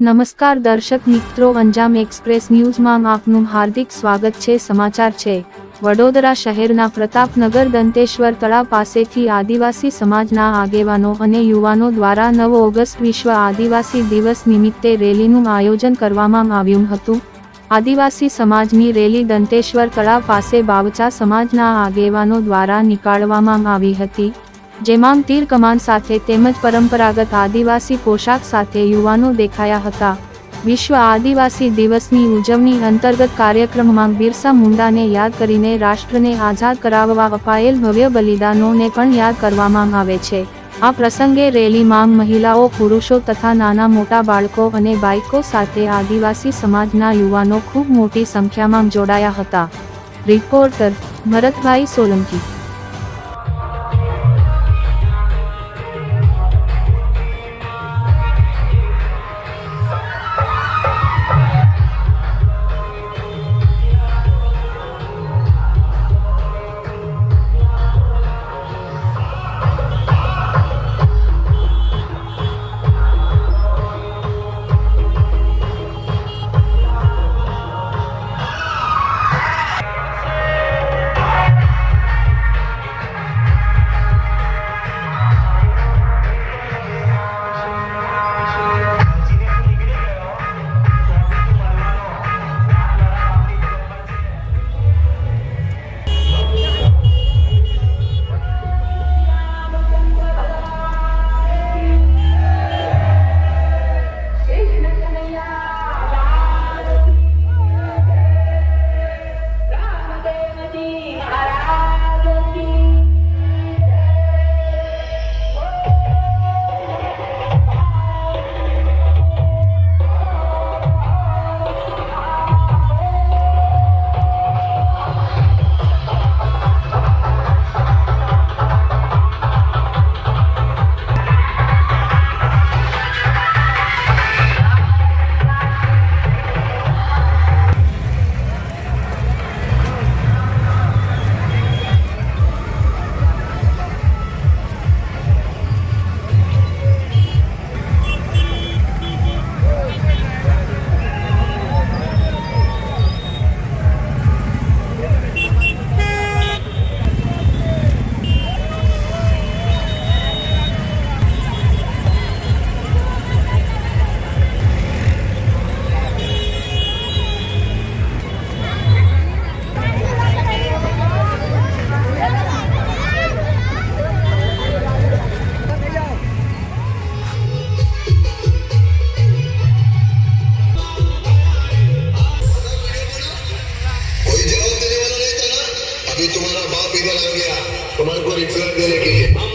નમસ્કાર દર્શક મિત્રો, અંજામ એક્સપ્રેસ ન્યૂઝમાં આપનું હાર્દિક સ્વાગત છે. સમાચાર છે. વડોદરા શહેરના પ્રતાપનગર દંતેશ્વર તળાવ પાસેથી આદિવાસી સમાજના આગેવાનો અને યુવાનો દ્વારા નવ ઓગસ્ટ વિશ્વ આદિવાસી દિવસ નિમિત્તે રેલીનું આયોજન કરવામાં આવ્યું હતું. આદિવાસી સમાજની રેલી દંતેશ્વર તળાવ પાસે બાવચા સમાજના આગેવાનો દ્વારા નીકાળવામાં આવી હતી. જેમાં તીર કમાન સાથે તેમજ પરંપરાગત આદિવાસી પોશાક સાથે યુવાનો દેખાયા હતા. વિશ્વ આદિવાસી દિવસની ઉજવણી અંતર્ગત કાર્યક્રમમાં બિરસા મુંડાને યાદ કરીને રાષ્ટ્રને આઝાદ કરાવવા અપાયેલ ભવ્ય બલિદાનોને પણ યાદ કરવામાં આવે છે. આ પ્રસંગે રેલીમાં મહિલાઓ, પુરુષો તથા નાના મોટા બાળકો અને બાઇકો સાથે આદિવાસી સમાજના યુવાનો ખૂબ મોટી સંખ્યામાં જોડાયા હતા. રિપોર્ટર ભરતભાઈ સોલંકી तुम्हारा बाप इधर आ गया तुम्हारे को रिप्लाई देने के लिए